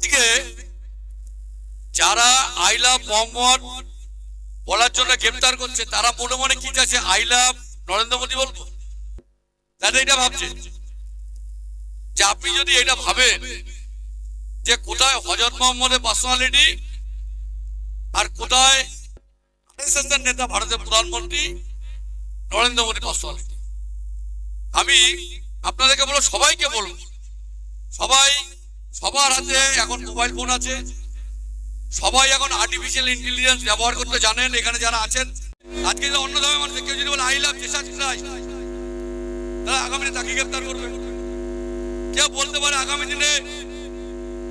আজকে যারা I love Mohammad বলার জন্য গ্রেপ্তার করছে, তারা মনে মনে কি চাইছে? আই লাভ নরেন্দ্র মোদী বলব? তারা এটা ভাবছে। যে আপনি যদি এটা ভাবেন যে কোথায় হজরত মোহাম্মদের পার্সোনালিটি আর কোথায় নেতা ভারতের প্রধানমন্ত্রী নরেন্দ্র মোদী পার্সোনালিটি আমি আপনাদেরকে বলব, সবাইকে বলব, সবাই সবার হাতে এখন মোবাইল ফোন আছে। সবাই এখন আর্টিফিশিয়াল ইন্টেলিজেন্স ব্যবহার করতে জানেন, এখানে যারা আছেন। আজকে যদি অন্য ধর্মের মানুষ কেউ যদি বলে আই লাভ জেসাস ক্রাইস্ট তারা আগামী দিনে তাকে গ্রেপ্তার করবে। কেউ বলতে পারে, আগামী দিনে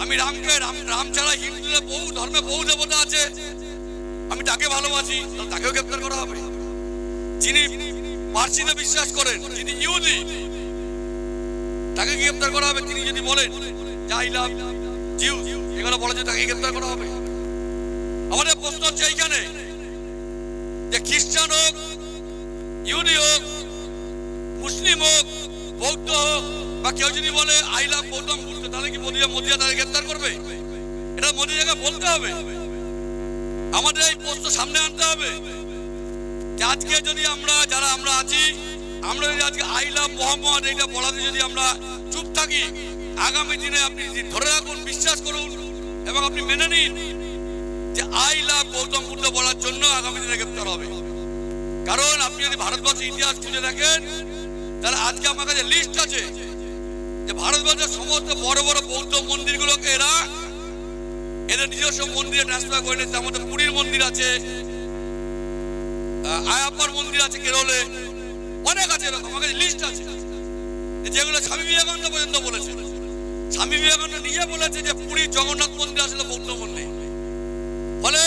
আমি রামকে, রাম রাম ছাড়া হিন্দুদের বহু ধর্মে বহু দেবতা আছে, আমি তাকে ভালোবাসি তাকেও গ্রেপ্তার করা হবে। যিনি পার্সিতে বিশ্বাস করেন, যিনি ইহুদি, তাকে গ্রেপ্তার করা হবে। তিনি যদি বলেন আই লাভ জিউ এগুলো বলে যে তাকে গ্রেপ্তার করা হবে। আমাদের প্রশ্ন হচ্ছে এইখানে, যে খ্রিস্টান হোক, ইহুদি হোক, মুসলিম হোক, বৌদ্ধ হোক, বা কেউ যদি বলে, আই লাভ গৌতম বুদ্ধ তাহলে কি মোদিয়া মোদিয়া তাদের গ্রেপ্তার করবে? এটা মোদি জায়গা বলতে হবে। আমাদের এই প্রশ্ন সামনে আনতে হবে। যে আজকে যদি আমরা, যারা আমরা আছি, আমরা যদি আজকে আই লাভ মোহাম্মদ এইটা বলাতে যদি আমরা চুপ থাকি আগামী দিনে আপনি ধরে রাখুন, বিশ্বাস করুন এবং আপনি মেনে নিন যে আই লাভ গৌতম বুদ্ধ বলার জন্য আগামী দিনে গ্রেপ্তার হবে। কারণ আপনি যদি ভারতবর্ষের ইতিহাস খুঁজে দেখেন, তাহলে আজকে আমার কাছে লিস্ট আছে যে ভারতবর্ষের সমস্ত বড় বড় বৌদ্ধ মন্দিরগুলোকে এরা, এদের নিজস্ব মন্দিরে ট্রান্সফার করে নিচ্ছে আমাদের পুরীর মন্দির আছে আয়াপ্পার মন্দির আছে কেরলে, অনেক আছে এরকম। আমার কাছে লিস্ট আছে। যেগুলো স্বামী বিবেকানন্দ পর্যন্ত বলেছে। স্বামী বিবেকানন্দ নিজে বলেছে যে পুরীর জগন্নাথ মন্দির আসলে বৌদ্ধ মন্দির ফলে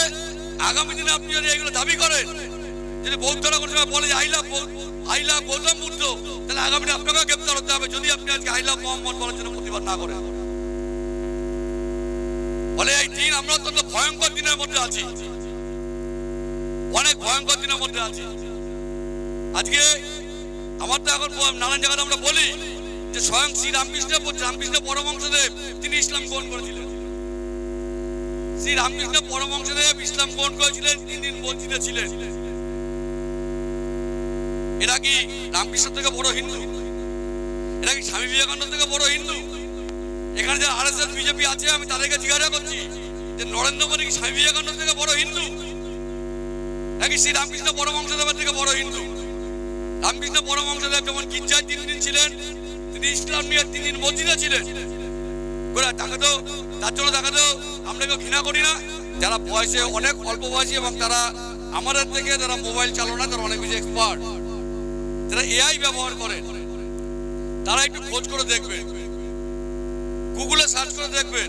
আগামী দিনে আপনি যদি এগুলো দাবি করেন, যদি বৌদ্ধরা কোনো সময় বলে I love I love Gautam Buddha তাহলে আগামী দিনে আপনাকেও গ্রেপ্তার হতে হবে। যদি আপনি আজকে আই লাভ মোহাম্মদ বলার জন্য প্রতিবাদ না করেন। ফলে এই দিন আমরা অত্যন্ত ভয়ঙ্কর দিনের মধ্যে আছি। অনেক ভয়ঙ্কর দিনের মধ্যে আছি। আজকে আমার তো এখন নানান জায়গাতে আমরা বলি যে স্বয়ং শ্রী রামকৃষ্ণ রামকৃষ্ণ পরমংশদেব তিনি ইসলাম গ্রহণ করেছিলেন। শ্রী রামকৃষ্ণ পরমংশদেব ইসলাম গ্রহণ করেছিলেন, তিন দিন মসজিদে ছিলেন। এরা কি রামকৃষ্ণ থেকে বড় হিন্দু? এরা কি স্বামী বিবেকানন্দ থেকে বড় হিন্দু? এখানে যে আর বিজেপি আছে, আমি তাদেরকে জিজ্ঞাসা করছি যে নরেন্দ্র মোদী কি স্বামী বিবেকানন্দ থেকে বড় হিন্দু? নাকি শ্রী রামকৃষ্ণ পরমংশদেবের থেকে বড় হিন্দু? রামকৃষ্ণ পরমংশদেব যেমন গির্জায় তিন দিন ছিলেন তিনি ইসলাম নিয়ে তিন দিন ছিলেন। করে তাকে তার জন্য তাকে আমরা কেউ ঘৃণা করি না। যারা বয়সে, অনেক অল্প বয়সী এবং তারা আমাদের থেকে যারা মোবাইল চালনা তারা অনেক বেশি এক্সপার্ট যারা এআই ব্যবহার করেন তারা একটু খোঁজ করে দেখবেন। গুগলে সার্চ করে দেখবেন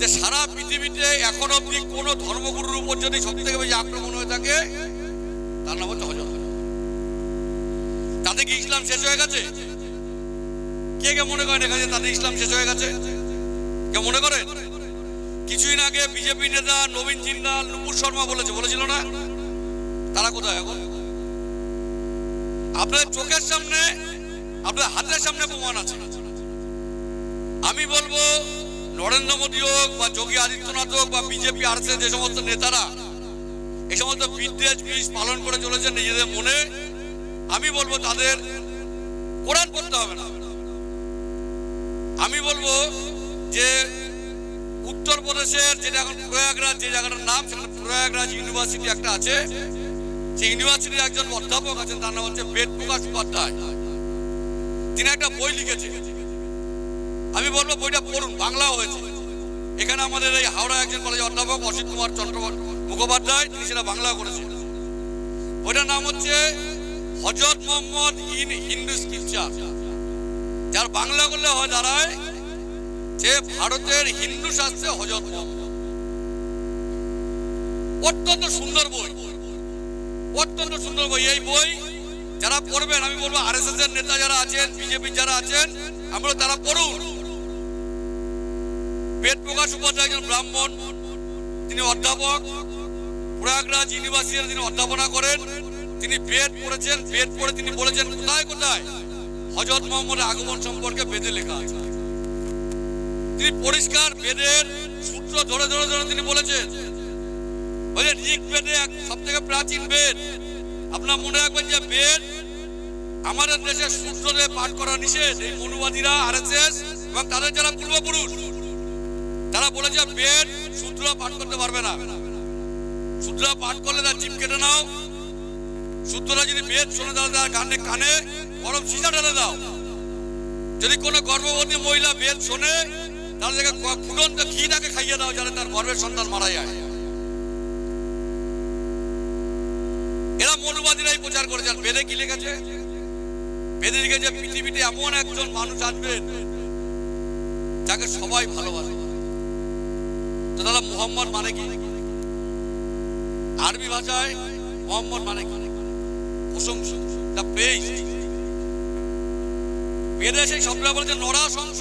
যে সারা পৃথিবীতে এখন অব্দি কোন ধর্মগুরুর উপর যদি সব থেকে বেশি আক্রমণ হয়ে থাকে, তার নাম হচ্ছে হজরত। তাতে কি ইসলাম শেষ হয়ে গেছে? কে কে মনে করেন এখানে তাদের ইসলাম শেষ হয়ে গেছে? কে মনে করেন কিছুদিন আগে বিজেপি নেতা নবীন জিন্দাল, নুপুর শর্মা বলেছে, বলেছিল না? তারা কোথায় এখন? আপনাদের চোখের সামনে, আপনাদের হাতের সামনে প্রমাণ আছে। আমি বলব, নরেন্দ্র মোদী হোক বা যোগী আদিত্যনাথ হোক বা বিজেপি আর যে সমস্ত নেতারা এই সমস্ত বিদ্বেষ বিষ পালন করে চলেছেন নিজেদের মনে, আমি বলব তাদের কোরআন পড়তে হবে না। আমি বলব যে উত্তরপ্রদেশের যেটা এখন প্রয়াগরাজ যে জায়গাটার নাম, সেখানে প্রয়াগরাজ ইউনিভার্সিটি একটা আছে। সেই ইউনিভার্সিটির একজন অধ্যাপক আছেন, তার নাম হচ্ছে বেদ প্রকাশ উপাধ্যায়। তিনি একটা বই লিখেছেন। আমি বলব বইটা পড়ুন, বাংলাও হয়েছে। এখানে আমাদের এই হাওড়া একজন কলেজের অধ্যাপক অসিত কুমার চন্দ্র মুখোপাধ্যায়, তিনি সেটা বাংলা করেছেন। বইটার নাম হচ্ছে হজরত মোহাম্মদ ইন হিন্দু স্ক্রিপচার যার বাংলা করলে হয় দাঁড়ায় যে ভারতের হিন্দু শাস্ত্রে মোহাম্মদ অত্যন্ত সুন্দর বই। অত্যন্ত সুন্দর বই। এই বই যারা পড়বেন, আমি বলব আর এর নেতা যারা আছেন, বিজেপি যারা আছেন আমরা তারা পড়ুন। বেদ প্রকাশ উপাধ্যায় একজন ব্রাহ্মণ, তিনি অধ্যাপক। প্রয়াগরাজ ইউনিভার্সিটিতে তিনি অধ্যাপনা করেন। তিনি বেদ পড়েছেন, বেদ পড়ে তিনি বলেছেন, কোথায় কোথায়? হজরত মোহাম্মদের আগমন সম্পর্কে বেদে লেখা আছে। তিনি পরিষ্কার বেদের সূত্র ধরে ধরে ধরে তিনি বলেছেন, বলে, ঋগ বেদে সব থেকে প্রাচীন বেদ। আপনার মনে রাখবেন যে বেদ আমাদের দেশে সূত্রে পাঠ করা নিষেধ। এই মনুবাদীরা, আরএসএস এবং তাদের যারা পূর্বপুরুষ, তারা বলেছে বেদ সূত্র পাঠ করতে পারবে না। সূত্র পাঠ করলে তার জিপ কেটে নাও সূত্ররা যদি বেদ শোনে, তাহলে তার কানে কানে গরম সিজা ঢেলে দাও। যদি কোনো গর্ভবতী মহিলা বেদ শোনে, তাহলে তাকে ফুটন্ত ঘি তাকে খাইয়ে দাও, যাতে তার গর্ভের সন্তান মারা যায়। এরা মনুবাদীরাই প্রচার করেছেন বেদে কি লিখেছে? বেদে লিখেছে, পৃথিবীতে এমন একজন মানুষ আসবেন, যাকে সবাই ভালোবাসে। তো দাদা, মোহাম্মদ মানে কি? আরবি ভাষায় মোহাম্মদ মানে কি? প্রশংসা দ্য প্রেজ বেদে সেই শব্দটা বলেছে নরা শংস।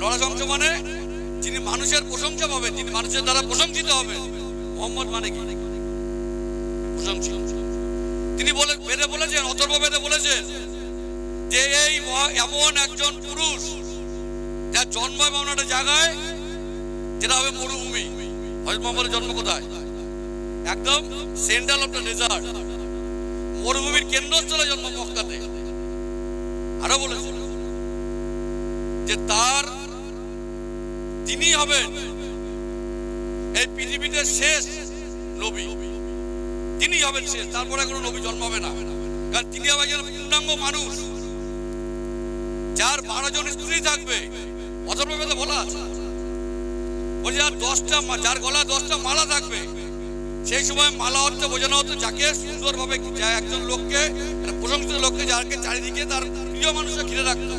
নরা শংস মানে যিনি মানুষের প্রশংসা পাবেন, যিনি মানুষের দ্বারা প্রশংসিত হবেন। মোহাম্মদ মানে কি? প্রশংসিত। তিনি বলে, বেদে বলেছেন, অথর্ব বেদে বলেছেন যে এই এমন একজন পুরুষ যার জন্ম এমন একটা জায়গায় যেটা হবে মরুভূমি। হজরত মোহাম্মদের জন্ম কোথায়? একদম সেন্ট্রাল অফ দ্য ডেজার্ট। মরুভূমির কেন্দ্রস্থলে জন্ম মক্কাতে। আরও বলেছে যে তার তিনি হবেন এই পৃথিবীতে শেষ নবী। তিনি হবেন শেষ, তারপরে কোনো নবী জন্মাবে না। কারণ তিনি হবে একজন পূর্ণাঙ্গ মানুষ, যার বারো জন স্ত্রী থাকবে। অথর্ববেদে বলা আছে বলছে যার দশটা যার গলায় দশটা মালা থাকবে সেই সময় মালা অর্থে বোঝানো হতো যাকে সুন্দরভাবে একজন লোককে প্রশংসিত লোককে যাকে চারিদিকে তার প্রিয় মানুষকে ঘিরে রাখতো।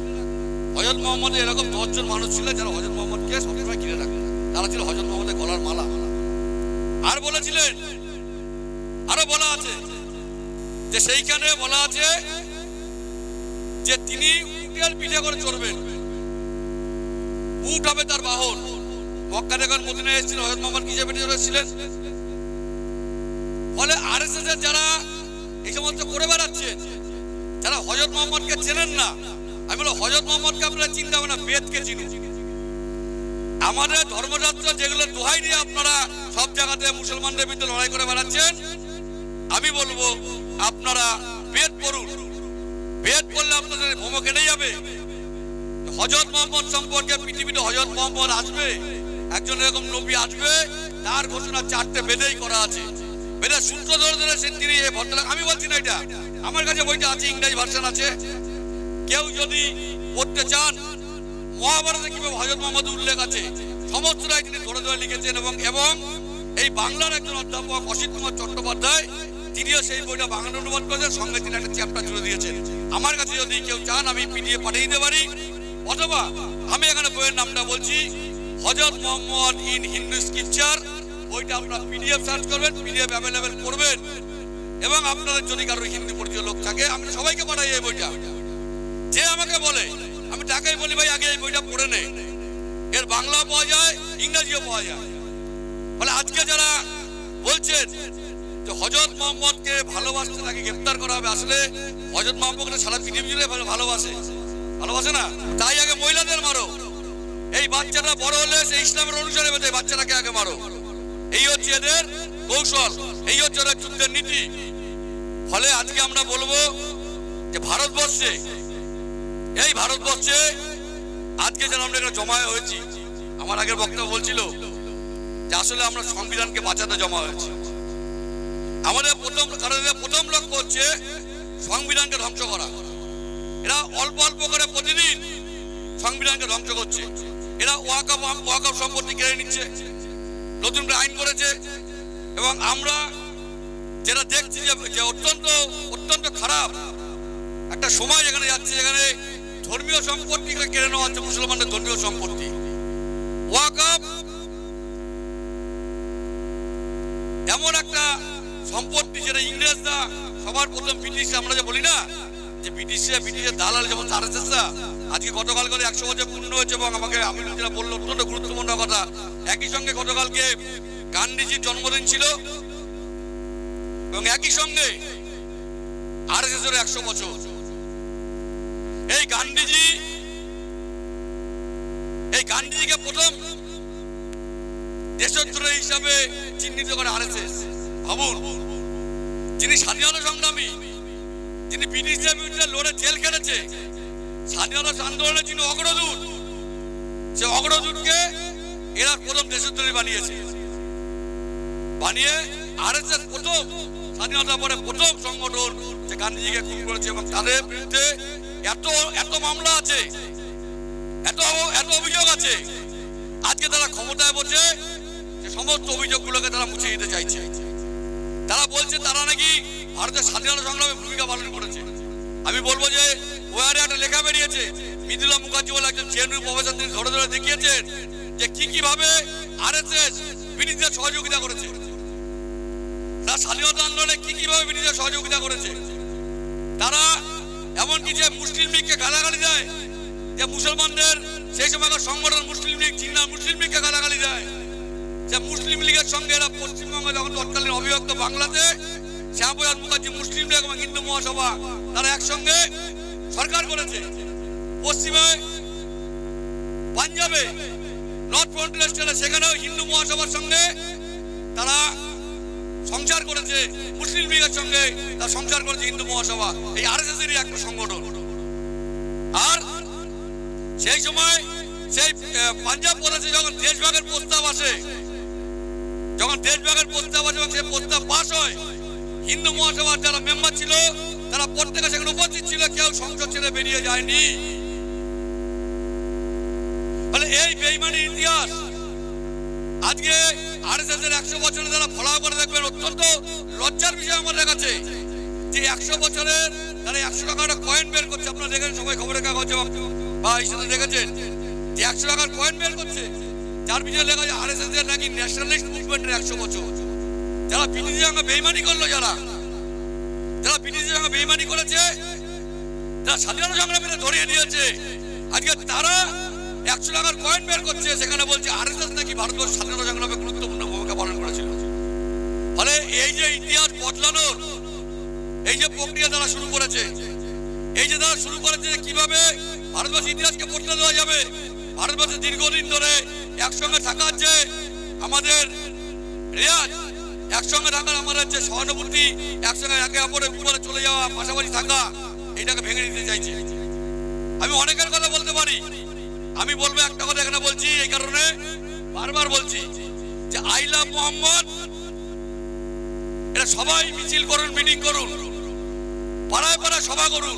হজরত মোহাম্মদ এরকম দশজন মানুষ ছিল যারা হজরত মোহাম্মদকে সবসময় ঘিরে রাখতো। তারা ছিল হজরত মোহাম্মদের গলার মালা। আর বলেছিলেন, আরও বলা আছে, যে সেইখানে বলা আছে যে তিনি উটের পিঠে করে চড়বেন। উট হবে তার বাহন। মক্কা যখন মদিনায় এসেছিল, হজরত মোহাম্মদ কিসে পিঠে চড়েছিলেন। ফলে আরএসএস এর যারা এই সমস্ত করে বেড়াচ্ছে, যারা হজরত মোহাম্মদকে চেনেন না, আমি বলো হজরত মোহাম্মদকে আপনারা চিন্তা হবে না, বেদকে চিনুন। আমাদের ধর্মশাস্ত্র যেগুলো দোহাই দিয়ে আপনারা সব জায়গাতে মুসলমানদের বিরুদ্ধে লড়াই করে বেড়াচ্ছেন, আমি বলব আপনারা বেদ পড়ুন। বেদ পড়লে আপনাদের ভ্রম কেটে যাবে। হজরত মোহাম্মদ সম্পর্কে পৃথিবীতে হজরত মোহাম্মদ আসবে, একজন এরকম নবী আসবে, তার ঘোষণা চারটে বেদেই করা আছে। বেদের সূত্র ধরে ধরে সে তিনি এই ভদ্রলোক। আমি বলছি না এটা। আমার কাছে বইটা আছে, ইংরেজি ভার্সন আছে। কেউ যদি পড়তে চান, মহাভারতে কীভাবে হজরত মোহাম্মদ উল্লেখ আছে সমস্তটাই তিনি ধরে ধরে লিখেছেন এবং এবং এই বাংলার একজন অধ্যাপক অসিত কুমার চট্টোপাধ্যায়, তিনিও সেই বইটা বাংলা অনুবাদ করেছেন, সঙ্গে তিনি একটা চ্যাপ্টার জুড়ে দিয়েছেন। আমার কাছে যদি কেউ চান, আমি পিডিএফ পাঠিয়ে দিতে পারি। অথবা আমি এখানে বইয়ের নামটা বলছি হজরত মোহাম্মদ ইন হিন্দু স্ক্রিপচার বইটা আপনারা পিডিএফ সার্চ করবেন পিডিএফ অ্যাভেলেবেল করবেন। এবং আপনাদের যদি কারও হিন্দি পরিচয় লোক থাকে, আমি সবাইকে পাঠাই এই বইটা। যে আমাকে বলে, আমি তাকেই বলি ভাই, আগে এই বইটা পড়ে নে। এর বাংলাও পাওয়া যায়, ইংরেজিও পাওয়া যায়। ফলে আজকে যারা বলছেন যে হজরত মোহাম্মদকে ভালোবাসতে তাকে গ্রেপ্তার করা হবে, আসলে হজরত মোহাম্মদকে সারা পৃথিবী জুড়ে ভালো- ভালোবাসে। ভালোবাসে না? তাই আগে মহিলাদের মারো। এই বাচ্চাটা বড় হলে সে ইসলামের অনুসারে বাচ্চাটাকে আগে মারো। এই হচ্ছে এদের কৌশল, এই হচ্ছে ওদের যুদ্ধের নীতি। ফলে আজকে আমরা বলব যে ভারতবর্ষে, এই ভারতবর্ষে আজকে যেন আমরা এখানে জমা হয়েছি। আমার আগের বক্তব্য বলছিল যে আসলে আমরা সংবিধানকে বাঁচাতে জমা হয়েছি। আমাদের প্রথম প্রথম লক্ষ্য হচ্ছে সংবিধানকে ধ্বংস করা। এরা অল্প অল্প করে প্রতিদিন সংবিধানকে ধ্বংস করছে। এরা ওয়াকফ ওয়াকফ সম্পত্তি কেড়ে নিচ্ছে। নতুন করে আইন করেছে। এবং আমরা যেটা দেখছি যে অত্যন্ত অত্যন্ত খারাপ একটা সময় যেখানে যাচ্ছে, যেখানে ধর্মীয় সম্পত্তি কেড়ে নেওয়া হচ্ছে, মুসলমানদের ধর্মীয় সম্পত্তি। ওয়াকফ এমন একটা সম্পত্তি যেটা ইংরেজরা সবার প্রথম ব্রিটিশ আমরা যে বলি না যে ব্রিটিশরা, ব্রিটিশের দালাল যেমন আরএসএসরা, আজকে গতকাল করে একশো বছর পূর্ণ হয়েছে এবং আমাকে আমি যেটা বলল, অত্যন্ত গুরুত্বপূর্ণ কথা। একই সঙ্গে গতকালকে গান্ধীজির জন্মদিন ছিল এবং একই সঙ্গে আরএসএস এর একশো বছর। এই গান্ধীজি, এই গান্ধীজিকে প্রথম দেশদ্রোহী হিসাবে চিহ্নিত করে আরএসএস। ভাবুন যিনি স্বাধীনতা সংগ্রামী যিনি ব্রিটিশদের বিরুদ্ধে লড়ে জেল খেটেছে। স্বাধীনতা আন্দোলনে যিনি অগ্রদূত, সে অগ্রদূতকে এরা প্রথম দেশদ্রোহী বানিয়েছে। বানিয়ে আরএসএস প্রথম স্বাধীনতার পরে প্রথম সংগঠন যে গান্ধীজিকে খুন করেছে এবং তাদের বিরুদ্ধে এত এত মামলা আছে, এত এত অভিযোগ আছে। আজকে তারা ক্ষমতায় বসে যে সমস্ত অভিযোগগুলোকে তারা মুছে দিতে চাইছে। তারা বলছে তারা নাকি ভারতের স্বাধীনতা সংগ্রামে ভূমিকা পালন করেছে। আমি বলব যে, ওয়ারে একটা লেখা বেরিয়েছে মৃদুলা মুখার্জি বলে একজন চেয়ারম্যান প্রফেসর তিনি ধরে ধরে দেখিয়েছেন যে কি কীভাবে আরএসএস ব্রিটিশদের সহযোগিতা করেছে। তারা স্বাধীনতা আন্দোলনে কি কীভাবে ব্রিটিশদের সহযোগিতা করেছে। তারা এমনকি যে মুসলিম লীগকে গালাগালি দেয়, যে মুসলমানদের সেই সময়কার সংগঠন মুসলিম লীগ চীনা মুসলিম লীগকে গালাগালি দেয়, যে মুসলিম লীগের সঙ্গে এরা পশ্চিমবঙ্গে যখন তৎকালীন অবিভক্ত বাংলাতে শ্যামপ্রসাদ মুখার্জি মুসলিম লীগ এবং হিন্দু মহাসভা, তারা একসঙ্গে সরকার করেছে। পশ্চিমে পাঞ্জাবে নর্থ ফ্রন্টিয়ার স্টেটে সেখানেও হিন্দু মহাসভার সঙ্গে তারা সংসার করেছে। মুসলিম লীগের সঙ্গে তার সংসার করেছে হিন্দু মহাসভা। এই আরএসএস এরই একটা সংগঠন। আর সেই সময় সেই পাঞ্জাব প্রদেশে যখন দেশভাগের প্রস্তাব আসে, যখন দেশভাগের প্রস্তাব আসে এবং সেই প্রস্তাব পাস হয় হিন্দু মহাসভার যারা মেম্বার ছিল, তারা প্রত্যেকে সেখানে উপস্থিত ছিল, কেউ সংসদ ছেড়ে বেরিয়ে যায়নি। তাহলে এই বেইমানির ইতিহাস, আজকে আরএসএস এর একশো বছরে তারা ফলাও করে দেখবেন, অত্যন্ত লজ্জার বিষয় আমাদের কাছে, যে একশো বছরের তারা একশো টাকার কয়েন বের করছে। আপনারা দেখেন সবাই খবরের কাগজে বা- এই সাথে দেখেছেন, যে একশো টাকার কয়েন বের করছে। যার পিছনে লেখা আছে আরএসএস এর নাকি ন্যাশনালিস্ট মুভমেন্টের একশো বছর। যারা ব্রিটিশের সঙ্গে বেইমানি করল যারা যারা ব্রিটিশের সঙ্গে বেইমানি করেছে, যারা স্বাধীনতা সংগ্রামীরা ধরিয়ে দিয়েছে, আজকে তারা একশো টাকার কয়েন বের করছে, সেখানে বলছে আরএসএস নাকি ভারতবর্ষ স্বাধীনতা সংগ্রামে গুরুত্বপূর্ণ ভূমিকা পালন করেছিল। ফলে এই যে ইতিহাস বদলানোর, এই যে প্রক্রিয়া তারা শুরু করেছে, এই যে তারা শুরু করেছে কীভাবে ভারতবর্ষের ইতিহাসকে বদলে দেওয়া যাবে, ভারতবর্ষে দীর্ঘদিন ধরে একসঙ্গে থাকার যে আমাদের রেয়াজ একসঙ্গে থাকার আমাদের যে সহানুভূতি, একসঙ্গে একে অপরের উপরে চলে যাওয়া, পাশাপাশি থাকা, এটাকে ভেঙে দিতে চাইছে। আমি অনেকের কথা বলতে পারি। আমি বলব একটা কথা এখানে বলছি, এই কারণে বারবার বলছি যে, আই লাভ মোহাম্মদ। এটা সবাই মিছিল করুন, মিটিং করুন, পাড়ায় পাড়ায় সভা করুন।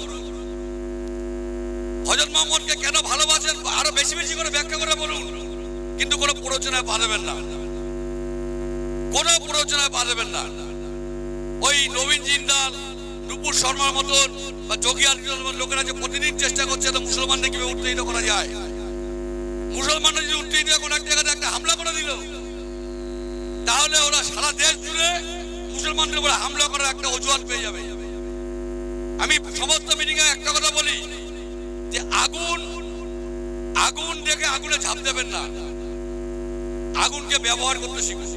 হজরত মোহাম্মদকে কেন ভালোবাসেন? আরও বেশি বেশি করে ব্যাখ্যা করে বলুন। কিন্তু কোনো প্ররোচনায় পা না। কোনো প্ররোচনায় পা দেবেন না। ওই নবীন জিন্দাল নুপুর শর্মার মতন বা যোগী আদিত্যনাথের লোকেরা যে প্রতিদিন চেষ্টা করছে তো মুসলমানদের কীভাবে উত্তেজিত করা যায়? মুসলমানরা যদি উত্তেজিত কোন এক জায়গাতে একটা হামলা করে দিল, তাহলে ওরা সারা দেশ জুড়ে মুসলমানদের উপরে হামলা করার একটা অজুহাত পেয়ে যাবে। আমি সমস্ত মিটিং এ একটা কথা বলি, যে আগুন আগুন দেখে আগুনে ঝাঁপ দেবেন না। আগুনকে ব্যবহার করতে শিখুন।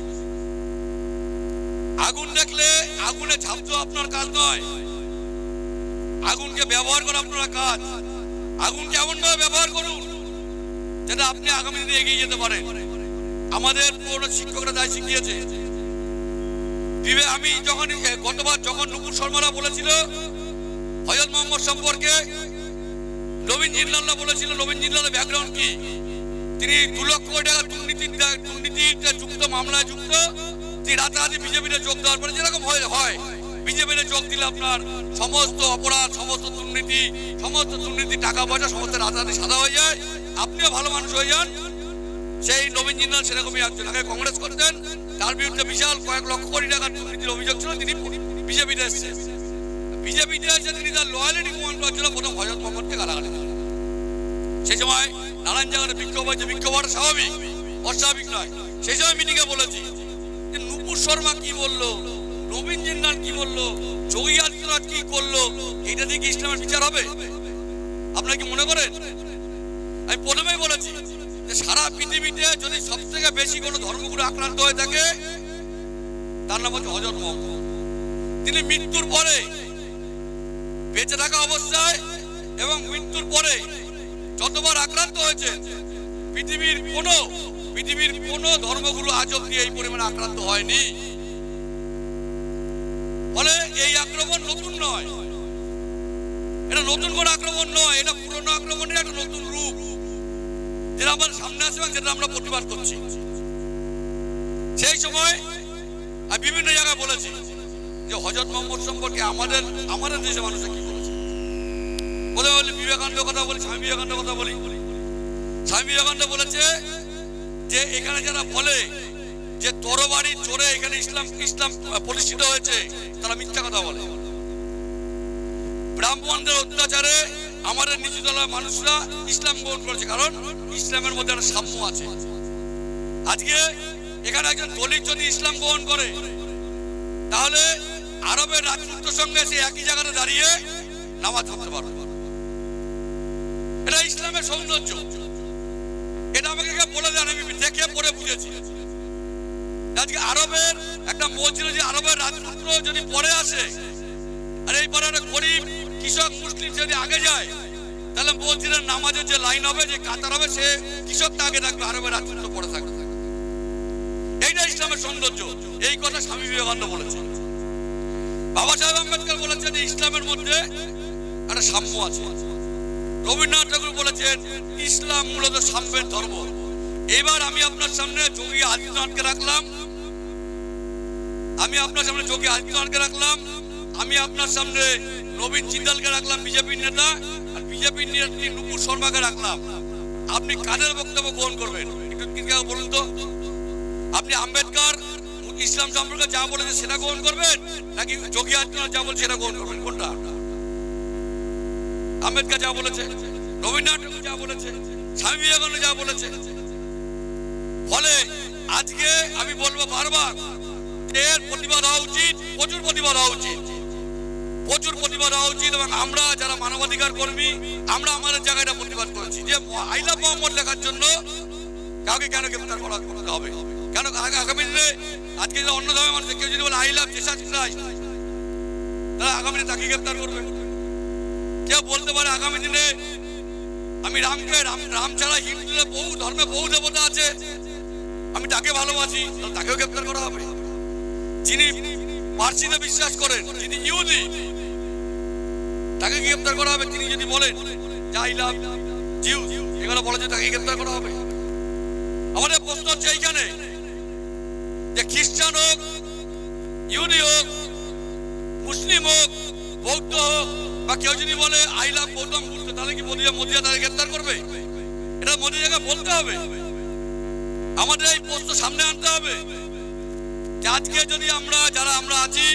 আগুন দেখলে আগুনে ঝাঁপ আপনার কাজ নয়। আগুনকে ব্যবহার করা আপনার কাজ। আগুনকে এমন ভাবে ব্যবহার করুন যেটা আপনি আগামী দিনে এগিয়ে যেতে পারেন। আমাদের পুরনো শিক্ষকরা তাই শিখিয়েছে। বিবে আমি যখন গতবার যখন নুপুর শর্মারা বলেছিল হজরত মোহাম্মদ সম্পর্কে নবীন জিল্লাল্লাহ বলেছিল নবীন জিল্লালের ব্যাকগ্রাউন্ড কি? তিনি দু লক্ষ কোটি টাকা দুর্নীতির দুর্নীতিতে যুক্ত মামলায় যুক্ত তিনি রাতারাতি বিজেপিতে যোগ দেওয়ার পরে যেরকম হয় হয়। বিজেপিতে যোগ দিলে আপনার সমস্ত অপরাধ, সমস্ত দুর্নীতি সমস্ত দুর্নীতি টাকা পয়সা সমস্ত রাতারাতি সাদা হয়ে যায়। আপনিও ভালো মানুষ হয়ে যান। সেই নবীন জিন্দাল সেরকমই একজন। আগে কংগ্রেস করতেন, তার বিরুদ্ধে বিশাল কয়েক লক্ষ কোটি টাকার দুর্নীতির অভিযোগ ছিল, তিনি বিজেপিতে এসেছেন। বিজেপিতে এসে তিনি তার লয়ালিটি প্রমাণ করার জন্য প্রথম হজরত মোহাম্মদকে গালাগালি দিলেন। সেই সময় নানান জায়গায় বিক্ষোভ হয়েছে। বিক্ষোভ হওয়াটা স্বাভাবিক, অস্বাভাবিক নয়। সেই সময় মিটিংয়ে বলেছি যে নুপুর শর্মা কি বলল, নবীন জিন্দাল কি বলল, যোগী আদিত্যনাথ কি করল, এটা দিয়ে কি ইসলামের বিচার হবে? আপনারা কি মনে করেন? আমি প্রথমেই বলেছি যে সারা পৃথিবীতে যদি সব থেকে বেশি কোনো ধর্মগুরু আক্রান্ত হয়ে থাকে, তার নাম হচ্ছে হজরত মোহাম্মদ। তিনি মৃত্যুর পরে বেঁচে থাকা অবস্থায় এবং মৃত্যুর পরে যতবার আক্রান্ত হয়েছে, পৃথিবীর কোন পৃথিবীর কোন ধর্মগুরু আজ অব্দি এই পরিমাণে আক্রান্ত হয়নি। ফলে এই আক্রমণ নতুন নয়। এটা নতুন কোন আক্রমণ নয়, এটা পুরনো আক্রমণের একটা নতুন রূপ। যেটা আমাদের সামনে আসবে যেটা আমরা প্রতিবাদ করছি। সেই সময় আমি বিভিন্ন জায়গায় বলেছি যে হজরত মোহাম্মদ সম্পর্কে আমাদের আমাদের দেশের মানুষের কি প্রথমে বলি বিবেকানন্দ কথা বলি স্বামী বিবেকানন্দ কথা বলি। স্বামী বিবেকানন্দ বলেছে যে এখানে যারা বলে যে তরবারি চোরে এখানে ইসলাম ইসলাম প্রতিষ্ঠিত হয়েছে, তারা মিথ্যা কথা বলে। ব্রাহ্মণদের অত্যাচারে আমাদের নিচুতলার মানুষরা ইসলাম গ্রহণ করেছে, কারণ ইসলামের মধ্যে একটা সাম্য আছে। আজকে এখানে একজন দলিত যদি ইসলাম গ্রহণ করে, তাহলে আরবের রাজপুত্র সঙ্গে সে একই জায়গাতে দাঁড়িয়ে নামাজ পড়তে পারবে। ইসলামের সৌন্দর্য। এটা আমাকে বলে দেন আমি দেখে পড়ে বুঝেছি। আজকে আরবের একটা মসজিদে যে আরবের রাজপুত্র যদি পরে আসে, আর এই পরে একটা গরিব কৃষক মুসলিম যদি আগে যায়, তাহলে মসজিদের নামাজের যে লাইন হবে, যে কাতার হবে, সে কৃষকটা আগে থাকবে আরবের রাজপুত্র পরে থাকবে। এইটা ইসলামের সৌন্দর্য। এই কথা স্বামী বিবেকানন্দ বলেছেন। বাবা সাহেব আম্বেদকর বলেছেন ইসলামের মধ্যে একটা সাম্য আছে। রবীন্দ্রনাথ ঠাকুর বলেছেন, ইসলাম মূলত সাম্যের ধর্ম। এবার আমি আপনার সামনে যোগী আদিত্যনাথকে রাখলাম। আমি আপনার সামনে যোগী আদিত্যনাথকে রাখলাম। আমি আপনার সামনে নবীন জিন্দালকে রাখলাম, বিজেপির নেতা, আর বিজেপির নেত্রী নুপুর শর্মাকে রাখলাম। আপনি কাদের বক্তব্য গ্রহণ করবেন? একটু বলুন তো? আপনি আম্বেদকর, ইসলাম সম্পর্কে যা বলেছে সেটা গ্রহণ করবেন, নাকি যোগী আদিত্যনাথ যা বলছে সেটা গ্রহণ করবেন? কোনটা? আম্বেদকর যা বলেছে, রবীন্দ্রনাথ যা বলেছে, স্বামী বিবেকানন্দ যা বলেছে। ফলে আজকে আমি বলব বারবার এর প্রতিবাদ হওয়া উচিত, প্রচুর প্রতিবাদ হওয়া উচিত। প্রচুর প্রতিবাদ হওয়া উচিত এবং আমরা যারা মানবাধিকার কর্মী, আমরা আমাদের জায়গাটা প্রতিবাদ করেছি। যে আইলা মোহাম্মদ লেখার জন্য কাউকে কেন গ্রেফতার করা করতে হবে? কেন আগামী দিনে, আজকে অন্য ধর্মের মানুষ কেউ যদি বলে আই লাভ তাহলে আগামী দিনে তাকে গ্রেফতার করবে? কেউ বলতে পারে আগামী দিনে। আমি রামকে, রাম রাম ছাড়া হিন্দুদের বহু ধর্মে বহু দেবতা আছে। আমি তাকে ভালোবাসি তাকেও গ্রেপ্তার করা হবে। যিনি পার্সিতে বিশ্বাস করেন, যিনি ইহুদি, তাকে গ্রেপ্তার করা হবে। তিনি যদি বলেন যে, আই লাভ জিউ এগুলো বলে যে, তাকে গ্রেপ্তার করা হবে। আমাদের প্রশ্ন হচ্ছে এইখানে, যে খ্রিস্টান হোক, ইহুদি হোক, মুসলিম হোক, বৌদ্ধ হোক বা কেউ যদি বলে, আই লাভ গৌতম বুদ্ধ, তাহলে কি মোদিয়া মোদিয়া তাদের গ্রেফতার করবে? এটা মোদি জায়গা বলতে হবে। আমাদের এই প্রশ্ন সামনে আনতে হবে। আজকে যদি আমরা, যারা আমরা আছি,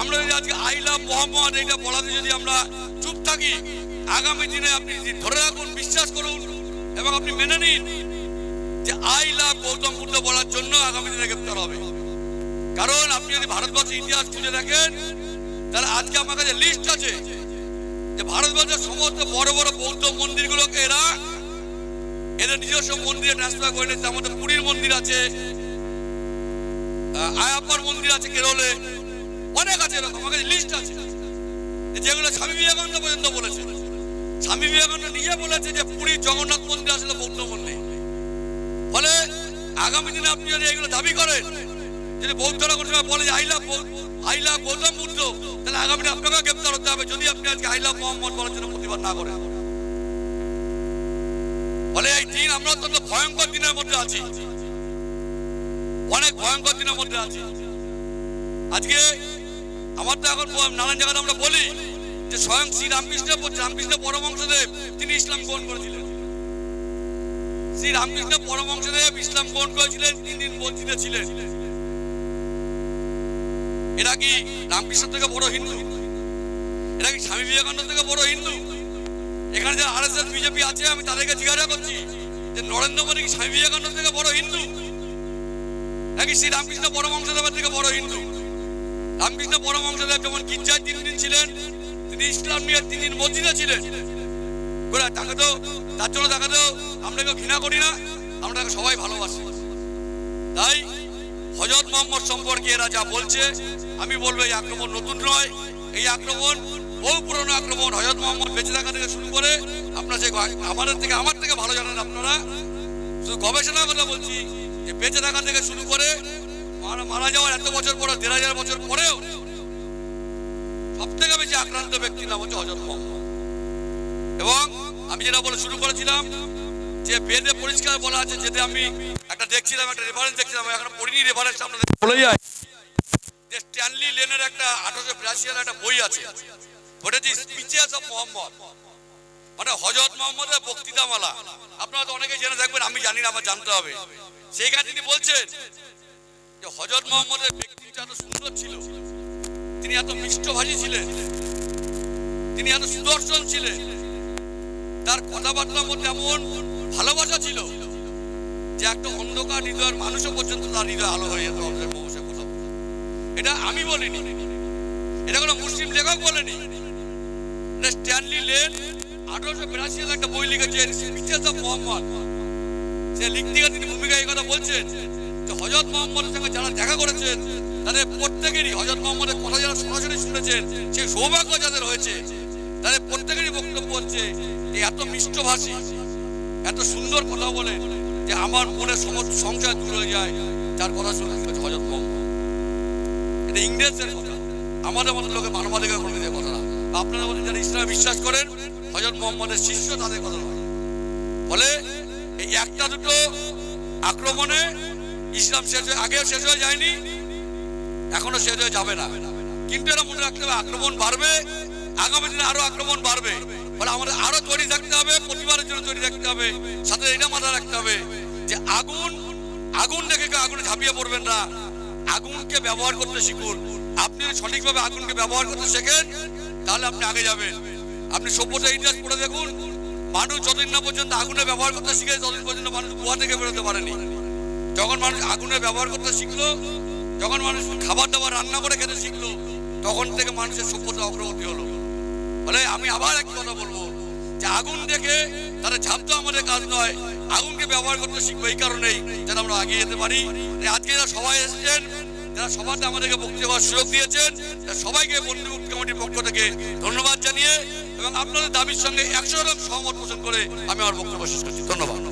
আমরা যদি আজকে আই লাভ মোহাম্মদ এটা বলাতে যদি আমরা চুপ থাকি, আগামী দিনে আপনি ধরে রাখুন, বিশ্বাস করুন, এবং আপনি মেনে নিন যে আই লাভ গৌতম বুদ্ধ বলার জন্য আগামী দিনে গ্রেপ্তার হবে। কারণ আপনি যদি ভারতবর্ষের ইতিহাস খুঁজে দেখেন, তাহলে আজকে আমার কাছে লিস্ট আছে। যে ভারতবর্ষের সমস্ত বড় বড় বৌদ্ধ মন্দিরগুলোকে এরা, এদের নিজস্ব মন্দিরে ট্রান্সফার করে নিচ্ছে আমাদের পুরীর মন্দির আছে আয়াপ্পার মন্দির আছে কেরলে। অনেক আছে এরকম আমার কাছে লিস্ট আছে যেগুলো স্বামী বিবেকানন্দ পর্যন্ত বলেছে। স্বামী বিবেকানন্দ নিজে বলেছে যে পুরীর জগন্নাথ মন্দির আসলে বৌদ্ধ মন্দির। ফলে আগামী দিনে আপনি যদি এগুলো দাবি করেন যদি বৌদ্ধরা কোনো সময় বলে যে আইলা আইলা গৌতম বুদ্ধ তাহলে আগামী আপনাকে গ্রেপ্তার হতে হবে। যদি আপনি আজকে আইলা মোহাম্মদ বলার জন্য প্রতিবাদ না করেন। ফলে এই দিন আমরা অত্যন্ত ভয়ঙ্কর দিনের মধ্যে আছি। অনেক ভয়ঙ্কর দিনের মধ্যে আছি। আজকে আমার তো এখন নানান জায়গাতে আমরা বলি যে, স্বয়ং শ্রী রামকৃষ্ণ রামকৃষ্ণ পরমংশদেব তিনি ইসলাম গ্রহণ করেছিলেন। শ্রী রামকৃষ্ণ পরমংশদেব ইসলাম গ্রহণ করেছিলেন, তিন দিন মসজিদে ছিলেন। এরা কি রামকৃষ্ণ থেকে বড় হিন্দু? এরা কি স্বামী বিবেকানন্দ থেকে বড় হিন্দু? এখানে যে আর বিজেপি আছে, আমি তাদেরকে জিজ্ঞাসা করছি যে নরেন্দ্র মোদী কি স্বামী বিবেকানন্দ থেকে বড় হিন্দু? নাকি শ্রী রামকৃষ্ণ পরমংশদেবের থেকে বড় হিন্দু? রামকৃষ্ণ পরমংশদেব যেমন গির্জায় তিন দিন ছিলেন, তিনি ইসলাম নিয়ে তিন দিন মসজিদে ছিলেন। করে তাকে তো, তার জন্য তাকে তো আমরা কেউ ঘৃণা করি না, আমরা সবাই ভালোবাসি। তাই হজরত মোহাম্মদ সম্পর্কে এরা যা বলছে, আমি বলব এই আক্রমণ নতুন নয়। এই আক্রমণ, বহু পুরনো আক্রমণ হজরত মোহাম্মদ বেঁচে থাকা থেকে শুরু করে আপনার যে আমাদের থেকে, আমার থেকে ভালো জানেন আপনারা। শুধু গবেষণা কথা বলছি যে বেঁচে থাকা থেকে শুরু করে মারা যাওয়ার এত বছর পরে, দেড় হাজার বছর পরেও সব থেকে বেশি আক্রান্ত ব্যক্তির নাম হচ্ছে হজরত মোহাম্মদ। এবং আমি যেটা বলে শুরু করেছিলাম যে বেদে পরিষ্কার বলা আছে যেটা আমি একটা দেখছিলাম একটা রেফারেন্স দেখছিলাম এখন পড়িনি রেফারেন্স আপনাদের বলে যায়। যে স্ট্যানলি লেনের একটা আঠারোশো বিরাশি একটা বই আছে ওটা হচ্ছে স্পিচেস অফ মোহাম্মদ মানে হজরত মোহাম্মদের বক্তৃতামালা। আপনারা তো অনেকে জেনে থাকবেন আমি জানি না আমার জানতে হবে। সেইখানে তিনি বলছেন যে হজরত মোহাম্মদের ব্যক্তিত্ব এত সুন্দর ছিল। তিনি এত মিষ্টভাষী ছিলেন। তিনি এত সুদর্শন ছিলেন। তার কথাবার্তার মধ্যে এমন ভালোবাসা ছিল যে একটা অন্ধকার হৃদয়ের মানুষও পর্যন্ত তার হৃদয় আলো হয়ে যেত হজরত মোহাম্মদের কথা বলতে। এটা আমি বলিনি। এটা কোনো মুসলিম লেখক বলেনি। স্ট্যানলি লেন আঠারোশো বিরাশি সালে একটা বই লিখেছেন অফ মোহাম্মদ। সে লিখতে গিয়ে তিনি ভূমিকা এই কথা বলছেন যে হজরত মোহাম্মদের সঙ্গে যারা দেখা করেছেন, তাদের প্রত্যেকেরই হজরত মোহাম্মদের কথা যারা সরাসরি শুনেছেন, সেই সৌভাগ্য যাদের হয়েছে, তাদের প্রত্যেকেরই বক্তব্য হচ্ছে যে এত মিষ্টভাষী এত সুন্দর কথা বলে যে আমার মনে সমস্ত সংশয় দূর হয়ে যায়। যার কথা শুনে হজরত মোহাম্মদ এটা ইংরেজদের কথা। আমাদের মতো লোকের মানবাধিকার কর্মীদের কথা না। আপনারা বলেন যারা ইসলামে বিশ্বাস করেন, হজরত মোহাম্মদের শিষ্য তাদের কথা নয়। ফলে এই একটা দুটো আক্রমণে ইসলাম শেষ হয়ে আগেও শেষ হয়ে যায়নি, এখনও শেষ হয়ে যাবে না। কিন্তু এটা মনে রাখতে হবে আক্রমণ বাড়বে, আগামী দিনে আরও আক্রমণ বাড়বে। ফলে আমাদের আরও তৈরি থাকতে হবে, প্রতিবারের জন্য তৈরি থাকতে হবে। সাথে এটা মাথায় রাখতে হবে যে আগুন আগুন দেখে আগুনে ঝাঁপিয়ে পড়বেন না। আগুনকে ব্যবহার করতে শিখুন। আপনি সঠিকভাবে আগুনকে ব্যবহার করতে শেখেন, তাহলে আপনি আগে যাবেন। আপনি সভ্যতা ইতিহাস পড়ে দেখুন। মানুষ যতদিন না পর্যন্ত আগুনে ব্যবহার করতে শিখে ততদিন পর্যন্ত মানুষ গুহা থেকে বেরোতে পারেনি। যখন মানুষ আগুনে ব্যবহার করতে শিখলো, যখন মানুষ খাবার দাবার রান্না করে খেতে শিখলো, তখন থেকে মানুষের সভ্যতা অগ্রগতি হলো। ফলে আমি আবার এক কথা বলব। যে আগুন দেখে তারা ঝাপতো আমাদের কাজ নয়। আগুনকে ব্যবহার করতে শিখব এই কারণেই যেন আমরা আগিয়ে যেতে পারি। আজকে যারা সবাই এসেছেন, যারা সভাতে আমাদেরকে বক্তৃতা সুযোগ দিয়েছেন সবাইকে বন্ধুমুক্ত কমিটির পক্ষ থেকে ধন্যবাদ জানিয়ে এবং আপনাদের দাবির সঙ্গে একশো রকম সহমত পোষণ করে আমি আমার বক্তব্য শেষ করছি। ধন্যবাদ।